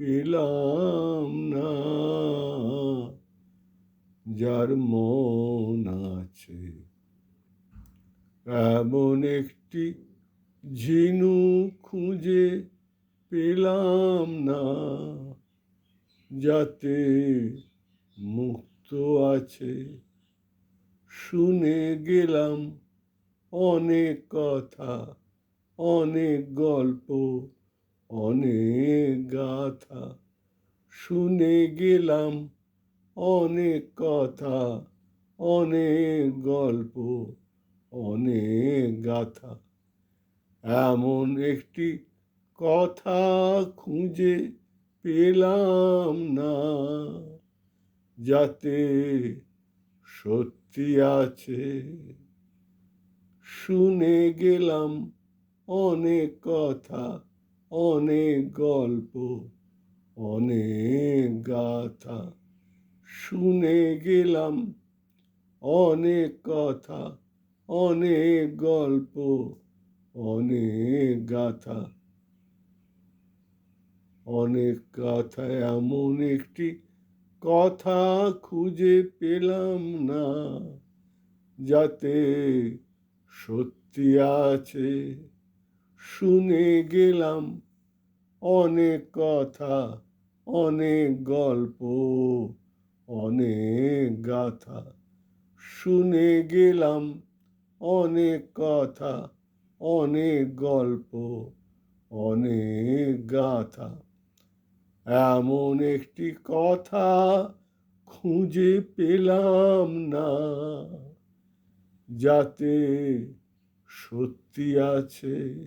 পেলাম না। যার মন আছে এমন একটি ঝিনু খুঁজে পেলাম না, যাতে মুক্ত আছে। শুনে গেলাম অনেক কথা, অনেক গল্প। অনেক গাথা শুনে গেলাম, অনেক কথা, অনেক গল্প, অনেক গাথা। এমন একটি কথা খুঁজে পেলাম না, যাতে সত্যি আছে। শুনে গেলাম অনেক কথা অনেক গল্প, অনেক গাথা শুনে গেলাম। অনেক কথা, অনেক গল্প, অনেক গাথা। অনেক কথা এমন একটি কথা খুঁজে পেলাম না, যাতে সত্যি আছে। শুনে গেলাম অনেক কথা, অনেক গল্প, অনেক গাথা। শুনে গেলাম অনেক কথা, অনেক গল্প, অনেক গাথা। এমন একটি কথা খুঁজে পেলাম না, যাতে সত্যি আছে।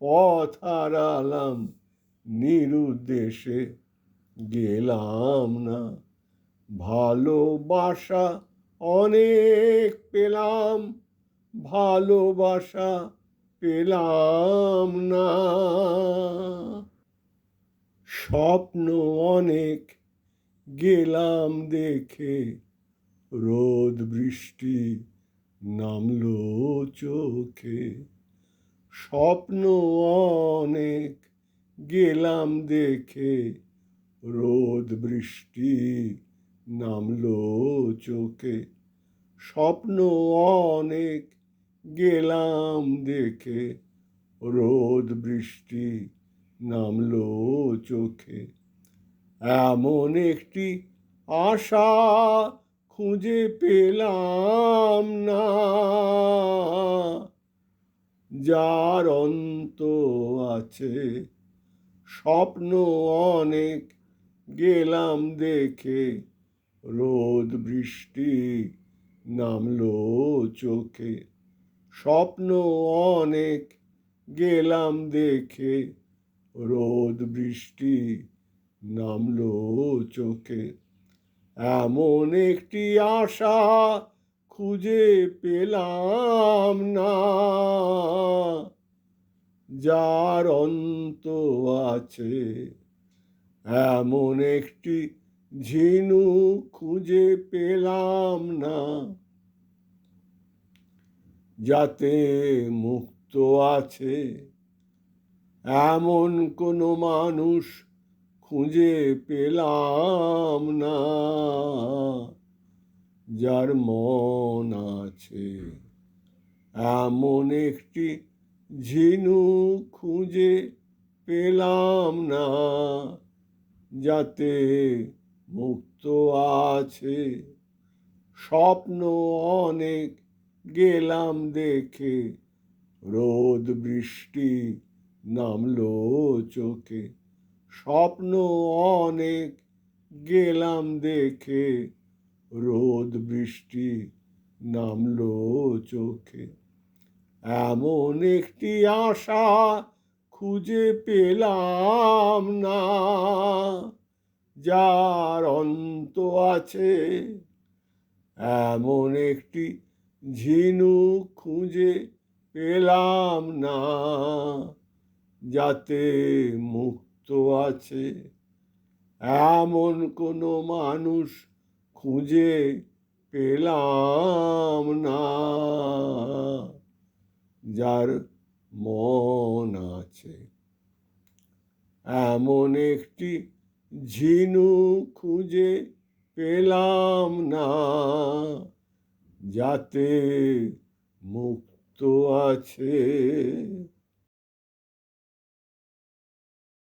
পথ হারালাম, নিরুদ্দেশে গেলাম না। ভালোবাসা অনেক পেলাম, ভালোবাসা পেলাম না। স্বপ্ন অনেক গেলাম দেখে, রোদ বৃষ্টি নামলো চোখে। স্বপ্ন অনেক গেলাম দেখে, রোদ বৃষ্টি নামলো চোখে। স্বপ্ন অনেক গেলাম দেখে, রোদ বৃষ্টি নামলো চোখে। এমন একটি আশা খুঁজে পেলাম না। যার অন্ত আছে। স্বপ্ন অনেক গেলাম দেখে, রোদ বৃষ্টি নামলো চোখে। স্বপ্ন অনেক গেলাম দেখে, রোদ বৃষ্টি নামলো চোখে। এমন একটি আশা খুঁজে পেলাম না। যার অন্ত আছে, এমন একটি ঝিনু খুঁজে পেলাম না। যাতে মুক্ত আছে, এমন কোনো মানুষ খুঁজে পেলাম না। যার মন আছে। এমন একটি ঝিনু খুঁজে পেলাম না যাতে মুক্ত আছে। স্বপ্ন অনেক গেলাম দেখে রোদ বৃষ্টি নামলো চোখে। স্বপ্ন অনেক গেলাম দেখে রোদ বৃষ্টি নামলো চোখে। এমন একটি আশা খুঁজে পেলাম না, যার অন্ত আছে। এমন একটি ঝিনু খুঁজে পেলাম না, যাতে মুক্ত আছে। এমন কোনো মানুষ খুঁজে পেলাম না। যার মন আছে, এমন একটি ঝিনু খুঁজে পেলাম না, যাতে মুক্ত আছে।